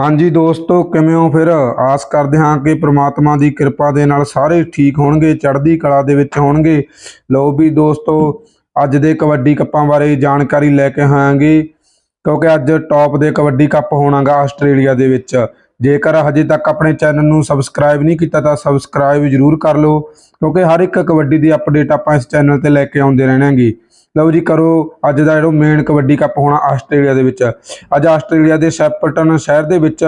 ਹਾਂਜੀ ਦੋਸਤੋ, ਕਿਵੇਂ ਹੋ ਫਿਰ? ਆਸ ਕਰਦੇ ਹਾਂ ਕਿ ਪ੍ਰਮਾਤਮਾ ਦੀ ਕਿਰਪਾ ਦੇ ਨਾਲ ਸਾਰੇ ਠੀਕ ਹੋਣਗੇ, ਚੜ੍ਹਦੀ ਕਲਾ ਦੇ ਵਿੱਚ ਹੋਣਗੇ। ਲਓ ਵੀ ਦੋਸਤੋ, ਅੱਜ ਦੇ ਕਬੱਡੀ ਕੱਪਾਂ ਬਾਰੇ ਜਾਣਕਾਰੀ ਲੈ ਕੇ ਆਵਾਂਗੇ, ਕਿਉਂਕਿ ਅੱਜ ਟੌਪ ਦੇ ਕਬੱਡੀ ਕੱਪ ਹੋਣਾਗਾ ਆਸਟ੍ਰੇਲੀਆ ਦੇ ਵਿੱਚ। ਜੇਕਰ ਹਜੇ ਤੱਕ ਆਪਣੇ ਚੈਨਲ ਨੂੰ ਸਬਸਕ੍ਰਾਈਬ ਨਹੀਂ ਕੀਤਾ ਤਾਂ ਸਬਸਕ੍ਰਾਈਬ ਜ਼ਰੂਰ ਕਰ ਲਓ, ਕਿਉਂਕਿ ਹਰ ਇੱਕ ਕਬੱਡੀ ਦੀ ਅਪਡੇਟ ਆਪਾਂ ਇਸ ਚੈਨਲ ਤੇ ਲੈ ਕੇ ਆਉਂਦੇ ਰਹਿਣਾਂਗੇ। ਲਓ ਜੀ, ਕਰੋ ਅੱਜ ਦਾ ਜਿਹੜਾ ਮੇਨ ਕਬੱਡੀ ਕੱਪ ਹੋਣਾ ਆਸਟ੍ਰੇਲੀਆ ਦੇ ਵਿੱਚ। ਅੱਜ ਆਸਟ੍ਰੇਲੀਆ ਦੇ ਸ਼ੈਪਲਟਨ ਸ਼ਹਿਰ ਦੇ ਵਿੱਚ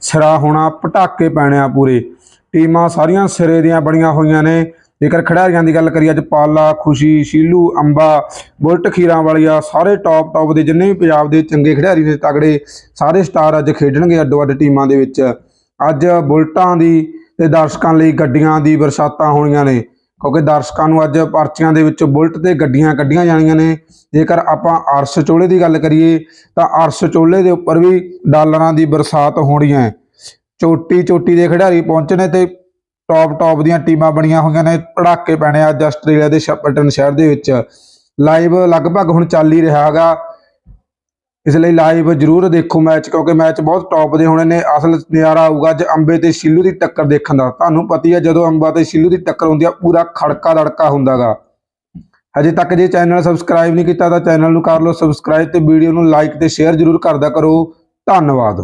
ਸਿਰਾ ਹੋਣਾ ਪਟਾਕੇ ਪੈਣੇ ਆ ਪੂਰੇ। ਟੀਮਾਂ ਸਾਰੀਆਂ ਸਿਰੇ ਦੀਆਂ ਬਣੀਆਂ ਹੋਈਆਂ ਨੇ। ਜੇਕਰ ਖਿਡਾਰੀਆਂ ਦੀ ਗੱਲ ਕਰੀਏ, ਅੱਜ ਪਾਲਾ, ਖੁਸ਼ੀ, ਸ਼ੀਲੂ, ਅੰਬਾ, ਬੁਲਟ ਖੀਰਾਂ ਵਾਲੀਆ ਸਾਰੇ ਟੌਪ ਟੌਪ ਦੇ ਜਿੰਨੇ ਵੀ ਪੰਜਾਬ ਦੇ ਚੰਗੇ ਖਿਡਾਰੀ ਨੇ ਤਗੜੇ ਸਾਰੇ ਸਟਾਰ ਅੱਜ ਖੇਡਣਗੇ ਅੱਡੋ ਅੱਡ ਟੀਮਾਂ ਦੇ ਵਿੱਚ। ਅੱਜ ਬੁਲਟਾਂ ਦੀ ਤੇ ਦਰਸ਼ਕਾਂ ਲਈ ਗੱਡੀਆਂ ਦੀ ਬਰਸਾਤਾਂ ਹੋਣੀਆਂ ਨੇ, ਕਿਉਂਕਿ ਦਰਸ਼ਕਾਂ ਨੂੰ ਅੱਜ ਪਰਚੀਆਂ ਦੇ ਵਿੱਚ ਬੁਲਟ ਤੇ ਗੱਡੀਆਂ ਕੱਢੀਆਂ ਜਾਣੀਆਂ ਨੇ। ਜੇਕਰ ਆਪਾਂ ਅਰਸ਼ ਚੋਲੇ ਦੀ ਗੱਲ ਕਰੀਏ, ਤਾਂ ਅਰਸ਼ ਚੋਲੇ ਦੇ ਉੱਪਰ ਵੀ ਡਾਲਰਾਂ ਦੀ ਬਰਸਾਤ ਹੋਣੀ ਹੈ। ਚੋਟੀ ਚੋਟੀ ਦੇ ਖਿਡਾਰੀ ਪਹੁੰਚਣੇ ਤੇ ਟੌਪ ਟੌਪ ਦੀਆਂ ਟੀਮਾਂ ਬਣੀਆਂ ਹੋਈਆਂ ਨੇ, ਪੜਾਕੇ ਪੈਣੇ ਅੱਜ ਆਸਟ੍ਰੇਲੀਆ ਦੇ ਸ਼ੈਪਲਟਨ ਸ਼ਹਿਰ ਦੇ ਵਿੱਚ। ਲਾਈਵ ਲਗਭਗ ਹੁਣ ਚੱਲ ਹੀ ਰਿਹਾ ਹੈਗਾ। ਇਸ ਲਈ ਲਾਈਵ ਜਰੂਰ ਦੇਖੋ ਮੈਚ, ਕਿਉਂਕਿ ਮੈਚ ਬਹੁਤ ਟੌਪ ਦੇ ਹੋਣੇ ਨੇ। ਅਸਲ ਨਿਆਰਾ ਆਊਗਾ ਅੱਜ ਅੰਬੇ ਤੇ ਸ਼ਿੱਲੂ ਦੀ ਟੱਕਰ ਦੇਖਣ ਦਾ। ਤੁਹਾਨੂੰ ਪਤਾ ਹੈ ਜਦੋਂ ਅੰਬਾ ਤੇ ਸ਼ਿੱਲੂ ਦੀ ਟੱਕਰ ਹੁੰਦੀ ਆ, ਪੂਰਾ ਖੜਕਾ ਦੜਕਾ ਹੁੰਦਾਗਾ। ਹਜੇ ਤੱਕ ਜੇ ਚੈਨਲ ਸਬਸਕ੍ਰਾਈਬ ਨਹੀਂ ਕੀਤਾ, ਤਾਂ ਚੈਨਲ ਨੂੰ ਕਰ ਲਓ ਸਬਸਕ੍ਰਾਈਬ ਤੇ ਵੀਡੀਓ ਨੂੰ ਲਾਈਕ ਤੇ ਸ਼ੇਅਰ ਜਰੂਰ ਕਰਦਾ ਕਰੋ। ਧੰਨਵਾਦ।